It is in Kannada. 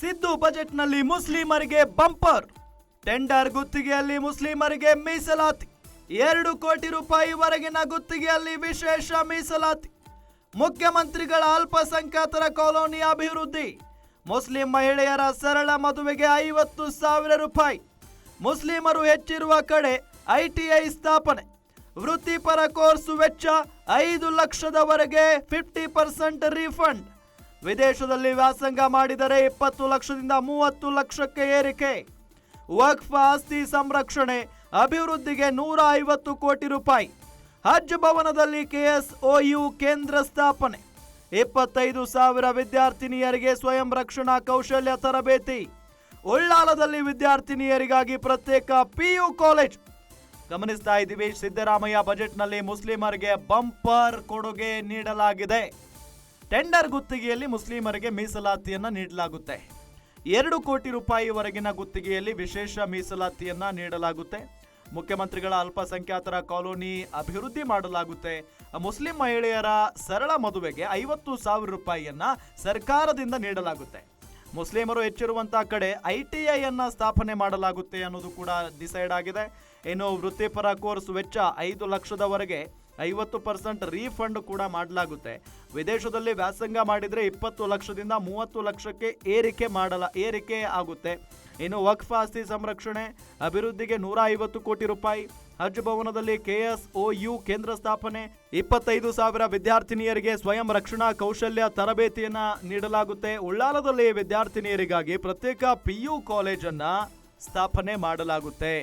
ಸಿದ್ದು ಬಜೆಟ್ನಲ್ಲಿ ಮುಸ್ಲಿಮರಿಗೆ ಬಂಪರ್. ಟೆಂಡರ್ ಗುತ್ತಿಗೆಯಲ್ಲಿ ಮುಸ್ಲಿಮರಿಗೆ ಮೀಸಲಾತಿ. ಎರಡು ಕೋಟಿ ರೂಪಾಯಿವರೆಗಿನ ಗುತ್ತಿಗೆಯಲ್ಲಿ ವಿಶೇಷ ಮೀಸಲಾತಿ. ಮುಖ್ಯಮಂತ್ರಿಗಳ ಅಲ್ಪಸಂಖ್ಯಾತರ ಕಾಲೋನಿ ಅಭಿವೃದ್ಧಿ. ಮುಸ್ಲಿಂ ಮಹಿಳೆಯರ ಸರಳ ಮದುವೆಗೆ ಐವತ್ತು ಸಾವಿರ ರೂಪಾಯಿ. ಮುಸ್ಲಿಮರು ಹೆಚ್ಚಿರುವ ಕಡೆ ಐಟಿಐ ಸ್ಥಾಪನೆ. ವೃತ್ತಿಪರ ಕೋರ್ಸ್ ವೆಚ್ಚ ಐದು ಲಕ್ಷದವರೆಗೆ ಫಿಫ್ಟಿ ಪರ್ಸೆಂಟ್ ರೀಫಂಡ್. ವಿದೇಶದಲ್ಲಿ ವ್ಯಾಸಂಗ ಮಾಡಿದರೆ ಇಪ್ಪತ್ತು ಲಕ್ಷದಿಂದ ಮೂವತ್ತು ಲಕ್ಷಕ್ಕೆ ಏರಿಕೆ. ವಕ್ಫ್ ಆಸ್ತಿ ಸಂರಕ್ಷಣೆ, ಅಭಿವೃದ್ಧಿಗೆ ನೂರ ಐವತ್ತು ಕೋಟಿ ರೂಪಾಯಿ. ಹಜ್ ಭವನದಲ್ಲಿ ಕೆಎಸ್ಒಯು ಕೇಂದ್ರ ಸ್ಥಾಪನೆ. ಇಪ್ಪತ್ತೈದು ಸಾವಿರ ವಿದ್ಯಾರ್ಥಿನಿಯರಿಗೆ ಸ್ವಯಂ ರಕ್ಷಣಾ ಕೌಶಲ್ಯ ತರಬೇತಿ. ಉಳ್ಳಾಲದಲ್ಲಿ ವಿದ್ಯಾರ್ಥಿನಿಯರಿಗಾಗಿ ಪ್ರತ್ಯೇಕ ಪಿಯು ಕಾಲೇಜ್. ಗಮನಿಸ್ತಾ ಇದ್ದೀವಿ, ಸಿದ್ದರಾಮಯ್ಯ ಬಜೆಟ್ನಲ್ಲಿ ಮುಸ್ಲಿಮರಿಗೆ ಬಂಪರ್ ಕೊಡುಗೆ ನೀಡಲಾಗಿದೆ. ಟೆಂಡರ್ ಗುತ್ತಿಗೆಯಲ್ಲಿ ಮುಸ್ಲಿಮರಿಗೆ ಮೀಸಲಾತಿಯನ್ನ ನೀಡಲಾಗುತ್ತೆ. ಎರಡು ಕೋಟಿ ರೂಪಾಯಿವರೆಗಿನ ಗುತ್ತಿಗೆಯಲ್ಲಿ ವಿಶೇಷ ಮೀಸಲಾತಿಯನ್ನ ನೀಡಲಾಗುತ್ತೆ. ಮುಖ್ಯಮಂತ್ರಿಗಳ ಅಲ್ಪಸಂಖ್ಯಾತರ ಕಾಲೋನಿ ಅಭಿವೃದ್ಧಿ ಮಾಡಲಾಗುತ್ತೆ. ಮುಸ್ಲಿಂ ಮಹಿಳೆಯರ ಸರಳ ಮದುವೆಗೆ ಐವತ್ತು ಸಾವಿರ ರೂಪಾಯಿಯನ್ನು ಸರ್ಕಾರದಿಂದ ನೀಡಲಾಗುತ್ತೆ. ಮುಸ್ಲಿಮರು ಹೆಚ್ಚಿರುವಂತಹ ಕಡೆ ಐ ಟಿ ಐಯನ್ನು ಸ್ಥಾಪನೆ ಮಾಡಲಾಗುತ್ತೆ ಅನ್ನೋದು ಕೂಡ ಡಿಸೈಡ್ ಆಗಿದೆ. ಇನ್ನು ವೃತ್ತಿಪರ ಕೋರ್ಸ್ ವೆಚ್ಚ ಐದು ಲಕ್ಷದವರೆಗೆ ಐವತ್ತು ಪರ್ಸೆಂಟ್ ರೀಫಂಡ್ ಕೂಡ ಮಾಡಲಾಗುತ್ತೆ. ವಿದೇಶದಲ್ಲಿ ವ್ಯಾಸಂಗ ಮಾಡಿದರೆ ಇಪ್ಪತ್ತು ಲಕ್ಷದಿಂದ ಮೂವತ್ತು ಲಕ್ಷಕ್ಕೆ ಏರಿಕೆ ಮಾಡಲ, ಏರಿಕೆ ಆಗುತ್ತೆ. ಇನ್ನು ವಕ್ಫ್ ಆಸ್ತಿ ಸಂರಕ್ಷಣೆ, ಅಭಿವೃದ್ಧಿಗೆ ನೂರ ಐವತ್ತು ಕೋಟಿ ರೂಪಾಯಿ. ಹಜ್ ಭವನದಲ್ಲಿ ಕೆಎಸ್ಒಯು ಕೇಂದ್ರ ಸ್ಥಾಪನೆ. ಇಪ್ಪತ್ತೈದು ಸಾವಿರ ವಿದ್ಯಾರ್ಥಿನಿಯರಿಗೆ ಸ್ವಯಂ ರಕ್ಷಣಾ ಕೌಶಲ್ಯ ತರಬೇತಿಯನ್ನ ನೀಡಲಾಗುತ್ತೆ. ಉಳ್ಳಾಲದಲ್ಲಿ ವಿದ್ಯಾರ್ಥಿನಿಯರಿಗಾಗಿ ಪ್ರತ್ಯೇಕ ಪಿಯು ಕಾಲೇಜನ್ನ ಸ್ಥಾಪನೆ ಮಾಡಲಾಗುತ್ತೆ.